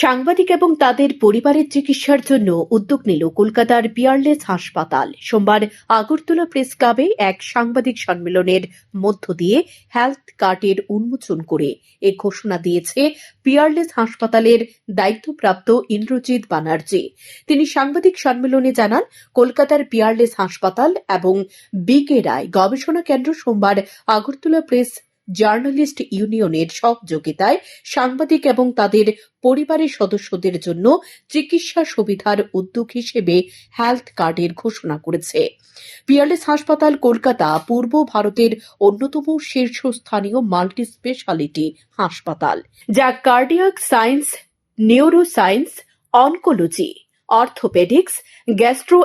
সাংবাদিক এবং তাদের পরিবারের চিকিৎসার জন্য উদ্যোগ নিল কলকাতার পিয়ারলেস হাসপাতাল। সোমবার আগরতলা প্রেস ক্লাবে এক সাংবাদিক সম্মেলনের মধ্য দিয়ে হেলথ কার্ডের উন্মোচন করে এ ঘোষণা দিয়েছে পিয়ারলেস হাসপাতালের দায়িত্বপ্রাপ্ত ইন্দ্রজিৎ বানার্জি। তিনি সাংবাদিক সম্মেলনে জানান, কলকাতার পিয়ারলেস হাসপাতাল এবং বিকে রায় গবেষণা কেন্দ্র সোমবার আগরতলা প্রেস জার্নালিস্ট ইউনিয়নের সহযোগিতায় সাংবাদিক এবং তাদের পরিবারের সদস্যদের জন্য চিকিৎসা সুবিধার উদ্যোগ হিসেবে হেলথ কার্ডের ঘোষণা করেছে। পিয়ারলেস হাসপাতাল কলকাতা পূর্ব ভারতের অন্যতম শীর্ষস্থানীয় মাল্টি স্পেশালিটি হাসপাতাল। যা cardiac science, neuroscience, oncology, orthopaedics gastro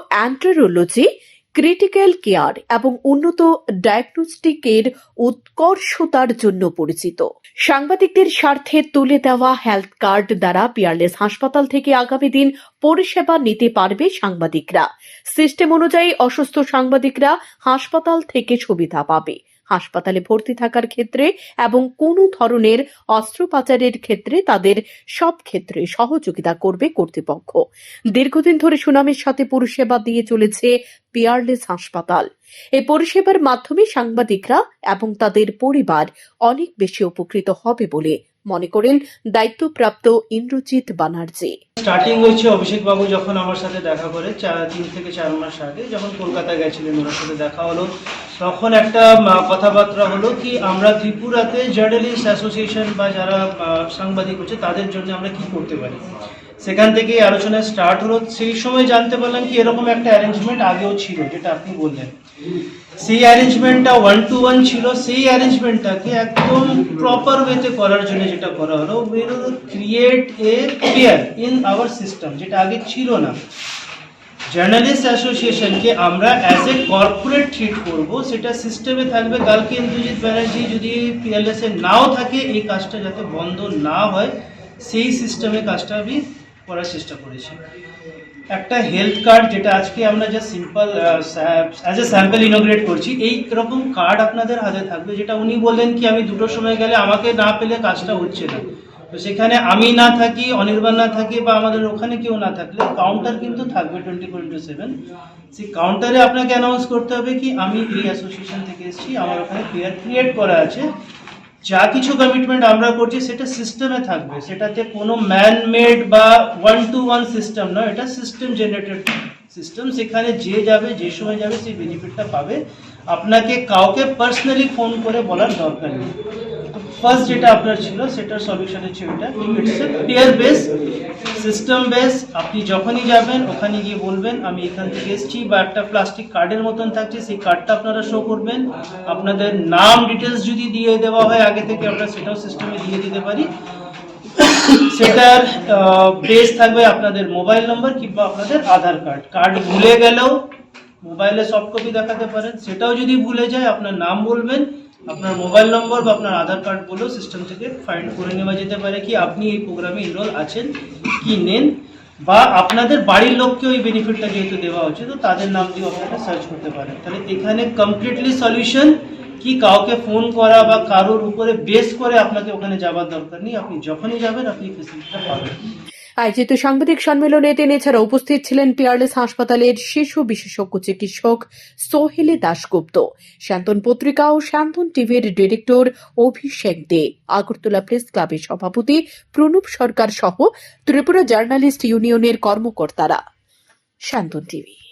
critical care এবং উন্নত ডায়াগনস্টিকের উৎকর্ষতার জন্য পরিচিত। সাংবাদিকদের স্বার্থে তুলে দেওয়া হেলথ কার্ড দ্বারা পিয়ারলেস হাসপাতাল থেকে আগামী দিন পরিষেবা নিতে পারবে সাংবাদিকরা। সিস্টেম অনুযায়ী অসুস্থ সাংবাদিকরা হাসপাতাল থেকে সুবিধা পাবে। হাসপাতালে ভর্তি থাকার ক্ষেত্রে এবং কোনো ধরনের অস্ত্রোপচারের ক্ষেত্রে তাদের সব ক্ষেত্রে সহযোগিতা করবে কর্তৃপক্ষ। দীর্ঘদিন ধরে সুনামের সাথে পরিষেবা দিয়ে চলেছে পিয়ারলেস হাসপাতাল। এই পরিষেবার মাধ্যমে সাংবাদিকরা এবং তাদের পরিবার অনেক বেশি উপকৃত হবে বলে মনে করেন দায়িত্বপ্রাপ্ত ইন্দ্রজিৎ বানার্জি। স্টার্টিং হয়েছে অভিষেক বাবু যখন আমার সাথে দেখা করে চার তিন থেকে চার মাস আগে, যখন কলকাতা গেছিলেন, ওনার সাথে দেখা হলো। তখন একটা কথাবার্তা হলো কি, আমরা ত্রিপুরাতে জার্নালিস্ট অ্যাসোসিয়েশন বা যারা সাংবাদিক হচ্ছে, তাদের জন্য আমরা কি করতে পারি? সেখান থেকে আলোচনা স্টার্ট হলো। সেই সময় জানতে পারলাম কি, এরকম একটা অ্যারেঞ্জমেন্ট আগেও ছিল, যেটা আপনি বললেন। সেই অ্যারেঞ্জমেন্টটা ওয়ান টু ওয়ান ছিল। সেই অ্যারেঞ্জমেন্টটাকে একদম প্রপার ওয়েতে করার জন্য যেটা করা হলো will create a pair in our system যেটা আগে ছিল না। জার্নালিস্ট অ্যাসোসিয়েশনকে আমরা অ্যাজ এ কর্পোরেট ট্রিট করব। সেটা সিস্টেমে থাকবে। কালকে ইন্দ্রজিৎ ব্যানার্জি যদি পিএলএস নাও থাকে, এই কাজটা যাতে বন্ধ না হয়, সেই সিস্টেমে কাজটা আমি করার চেষ্টা করেছি। একটা হেলথ কার্ড যেটা আজকে আমরা যা simple as a sample inaugurate করছি। এই রকম কার্ড আপনাদের হাতে থাকবে, যেটা উনি বললেন কি, আমি দুটোর সময় গেলে আমাকে না পেলে কাজটা হচ্ছে না। তো সেখানে আমি না থাকি, অনির্বাণ না থাকি বা আমাদের ওখানে কেউ না থাকলে কাউন্টার কিন্তু থাকবে টোয়েন্টি ফোর ইন্টু সেভেন সেই কাউন্টারে আপনাকে অ্যানাউন্স করতে হবে কি, আমি এই অ্যাসোসিয়েশন থেকে এসেছি, আমার ওখানে পেয়ার ক্রিয়েট করা আছে। যা কিছু কমিটমেন্ট আমরা করছি, সেটা সিস্টেমে থাকবে। সেটাতে কোনো ম্যান মেড বা ওয়ান টু ওয়ান সিস্টেম নয়, এটা সিস্টেম জেনারেটেড সিস্টেম সেখানে যে যাবে, যে সময় যাবে, সেই বেনিফিটটা পাবে। আপনাকে কাউকে পার্সোনালি ফোন করে বলার দরকার নেই। ফার্স্ট যেটা আপনার ছিল, সেটার সলিউশন হচ্ছে ওইটা। It's pair base system base আপনি যখনই যাবেন, ওখানে গিয়ে বলবেন, আমি এখান থেকে এসেছি বা একটা প্লাস্টিক কার্ডের মতন থাকছে, সেই কার্ডটা আপনারা শো করবেন। আপনাদের নাম ডিটেলস যদি দিয়ে দেওয়া হয়, আগে থেকে আমরা সেটাও সিস্টেমে দিয়ে দিতে পারি। সেটার বেস থাকবে আপনাদের মোবাইল নম্বর কিংবা আপনাদের আধার কার্ড কার্ড ভুলে গেলেও মোবাইলে সফট কপি দেখাতে পারেন। সেটাও যদি ভুলে যায়, আপনার নাম বলবেন। আপনার মোবাইল নম্বর বা আপনার আধার কার্ড বলেও সিস্টেম থেকে ফাইন্ড করে নেওয়া যেতে পারে কি আপনি এই প্রোগ্রামে ইনরোল আছেন কি নেন বা আপনাদের বাড়ির লোককে ওই বেনিফিটটা যেহেতু দেওয়া হচ্ছে, তো তাদের নাম দিয়ে আপনারা সার্চ করতে পারেন। তাহলে এখানে কমপ্লিটলি সলিউশন কি কাউকে ফোন করা বা কারোর উপরে বেস করে আপনাকে ওখানে যাবার দরকার নেই। আপনি যখনই যাবেন, আপনি ফেসিলিটিটা পাবেন। আয়োজিত সাংবাদিক সম্মেলনে তিনি এছাড়া উপস্থিত ছিলেন পিয়ারলেস হাসপাতালের শিশু বিশেষজ্ঞ চিকিৎসক সোহেলি দাশগুপ্ত শান্তন পত্রিকা ও শান্তন টিভির ডিরেক্টর অভিষেক দে, আগরতলা প্রেস ক্লাবের সভাপতি প্রণব সরকার সহ ত্রিপুরা জার্নালিস্ট ইউনিয়নের কর্মকর্তারা। শান্তন টিভি।